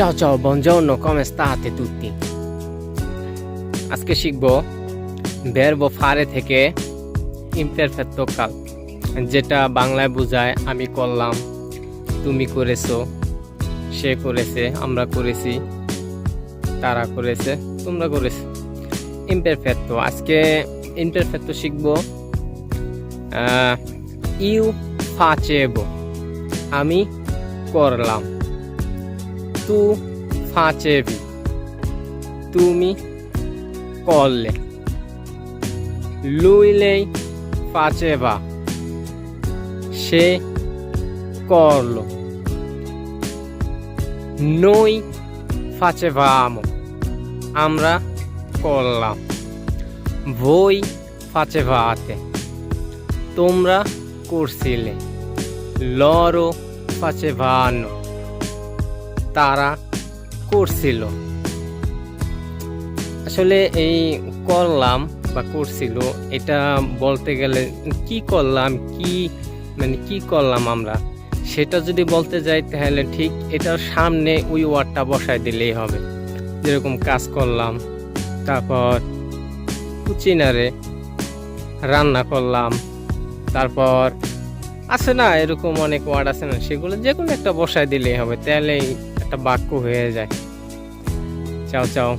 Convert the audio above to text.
Ciao ciao, buongiorno, come state tutti? আজকে শিখব verbo fare থেকে imperfecto কাল যেটা বাংলায় বোঝায় আমি করলাম তুমি করেছ সে করেছে আমরা করেছি তারা করেছে তোমরা করেছ ইমপারফেক্টো আজকে ইমপারফেক্টো শিখব ইউ ফাচেবো আমি করলাম তু ফাচেবি, তুমি করলে। লুইলেই ফাচেবা, সে করল। নই ফাচেভামো আমরা করলাম। voi facevate তোমরা করছিলে। loro facevano তারা করছিল। আসলে এই করলাম বা করছিল, এটা বলতে গেলে কি করলাম, কি মানে কি করলাম আমরা? সেটা যদি বলতে যাই তাহলে ঠিক এটার সামনে ওই ওয়ার্ডটা বসায় দিলেই হবে। যেরকম কাজ করলাম, তারপর কুচিনারে রান্না করলাম, তারপর আছে না এরকম অনেক ওয়ার্ড আছে না, সেগুলো যে কোনো একটা বসায় দিলেই হবে। তাহলেই একটা বাক্য হয়ে যায়। চাও চাও।